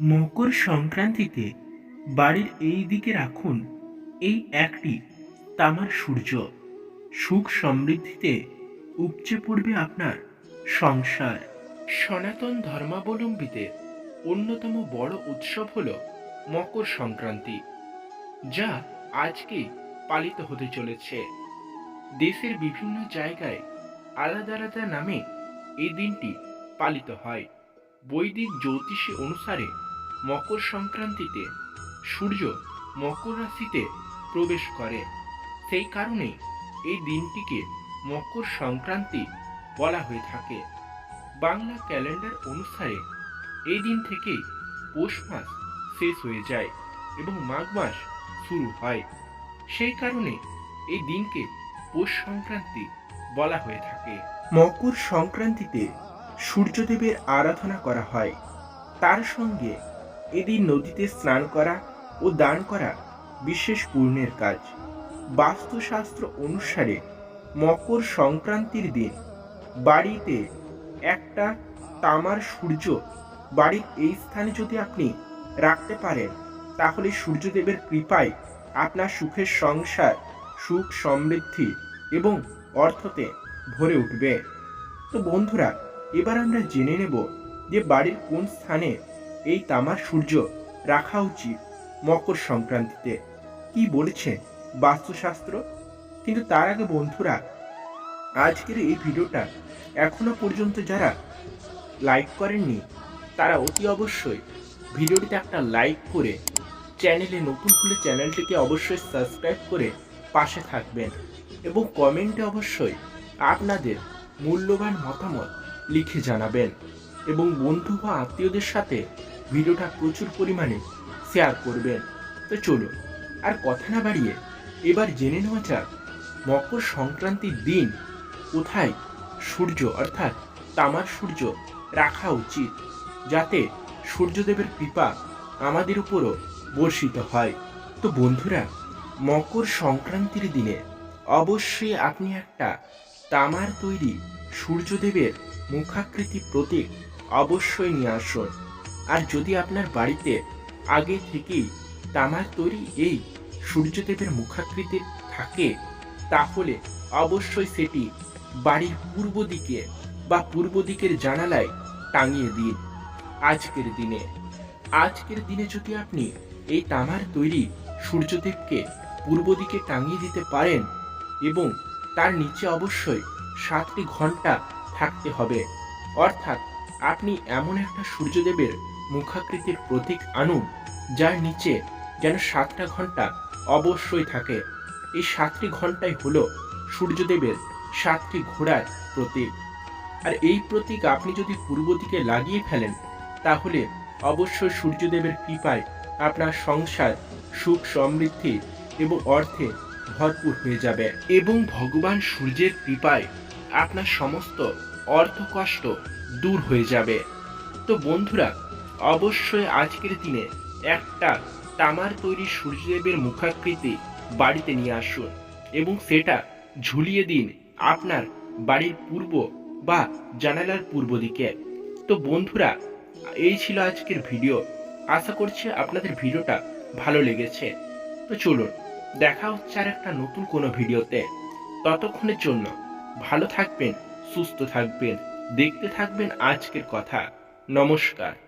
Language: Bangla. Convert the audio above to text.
মকর সংক্রান্তিতে বাড়ির এই দিকে রাখুন, এই একটি তামার সূর্য। সুখ সমৃদ্ধিতে উপচে পড়বে আপনার সংসার। সনাতন ধর্মাবলম্বীদের অন্যতম বড় উৎসব হল মকর সংক্রান্তি, যা আজকে পালিত হতে চলেছে। দেশের বিভিন্ন জায়গায় আলাদা আলাদা নামে এই দিনটি পালিত হয়। বৈদিক জ্যোতিষী অনুসারে মকর সংক্রান্তিতে সূর্য মকর রাশিতে প্রবেশ করে। সেই কারণে এই দিনটিকে মকর সংক্রান্তি বলা হয়ে থাকে। বাংলা ক্যালেন্ডার অনুসারে এই দিন থেকে পৌষ মাস শেষ হয়ে যায় এবং মাঘ মাস শুরু হয়। সেই কারণে এই দিনকে পৌষ সংক্রান্তি বলা হয়ে থাকে। মকর সংক্রান্তিতে সূর্যদেবের আরাধনা করা হয়। তার সঙ্গে এদিন নদীতে স্নান করা ও দান করা বিশেষ পূর্ণের কাজ। বাস্তুশাস্ত্র অনুসারে মকর সংক্রান্তির দিন বাড়িতে একটা তামার সূর্য বাড়ির এই স্থানে যদি আপনি রাখতে পারেন, তাহলে সূর্যদেবের কৃপায় আপনার সুখের সংসার, সুখ সমৃদ্ধি এবং অর্থতে ভরে উঠবে। তো বন্ধুরা, এবার আমরা জেনে নেব যে বাড়ির কোন স্থানে এই তামার সূর্য রাখা উচিত মকর সংক্রান্তিতে। কি বলেছে বাস্তুশাস্ত্র? কিন্তু তার আগে বন্ধুরা, আজকের এই ভিডিওটা এখনও পর্যন্ত যারা লাইক করেননি, তারা অতি অবশ্যই ভিডিওটিতে একটা লাইক করে চ্যানেলে, নতুন হলে চ্যানেলটিকে অবশ্যই সাবস্ক্রাইব করে পাশে থাকবেন এবং কমেন্টে অবশ্যই আপনাদের মূল্যবান মতামত লিখে জানাবেন এবং বন্ধু বা আত্মীয়দের সাথে ভিডিওটা প্রচুর পরিমাণে শেয়ার করবেন। তো চলুন, আর কথা না বাড়িয়ে এবার জেনে নেওয়া যাক, মকর সংক্রান্তির দিন কোথায় সূর্য অর্থাৎ তামার সূর্য রাখা উচিত, যাতে সূর্যদেবের কৃপা আমাদের উপরও বর্ষিত হয়। তো বন্ধুরা, মকর সংক্রান্তির দিনে অবশ্যই আপনি একটা তামার তৈরি সূর্যদেবের মুখাকৃতি প্রতীক অবশ্যই নিয়ে আসুন। আর যদি আপনার বাড়িতে আগে থেকেই তামার তৈরি এই সূর্যদেবের মুখাকৃতি থাকে, তাহলে অবশ্যই সেটি বাড়ির পূর্ব দিকে বা পূর্ব দিকের জানালায় টাঙিয়ে দিন। আজকের দিনে আজকের দিনে যদি আপনি এই তামার তৈরি সূর্যদেবকে পূর্ব দিকে টাঙিয়ে দিতে পারেন এবং তার নিচে অবশ্যই সাতটি ঘণ্টা থাকতে হবে, অর্থাৎ আপনি এমন একটা সূর্যদেবের মুখাকৃতির প্রতীক আনুন যার নিচে যেন সাতটা ঘণ্টা অবশ্যই থাকে। এই সাতটি ঘন্টাই হলো সূর্যদেবের সাতটি ঘোড়ার প্রতীক। আর এই প্রতীক আপনি যদি পূর্ব দিকে লাগিয়ে ফেলেন, তাহলে অবশ্যই সূর্যদেবের কৃপায় আপনার সংসার সুখ সমৃদ্ধি এবং অর্থে ভরপুর হয়ে যাবে। এবং ভগবান সূর্যের কৃপায় আপনার সমস্ত অর্থ কষ্ট দূর হয়ে যাবে। তো বন্ধুরা অবশ্যই আজকের দিনে একটা তামার তৈরি সূর্যদেবের মুখাকৃতি বাড়িতে নিয়ে আসুন এবং সেটা ঝুলিয়ে দিন আপনার বাড়ির পূর্ব বা জানালার পূর্ব দিকে। তো বন্ধুরা, এই ছিল আজকের ভিডিও। আশা করছি আপনাদের ভিডিওটা ভালো লেগেছে। তো চলুন, দেখা হচ্ছে আর একটা নতুন কোনো ভিডিওতে। ততক্ষণের জন্য ভালো থাকবেন, সুস্থ থাকবেন, দেখতে থাকবেন আজকের কথা। নমস্কার।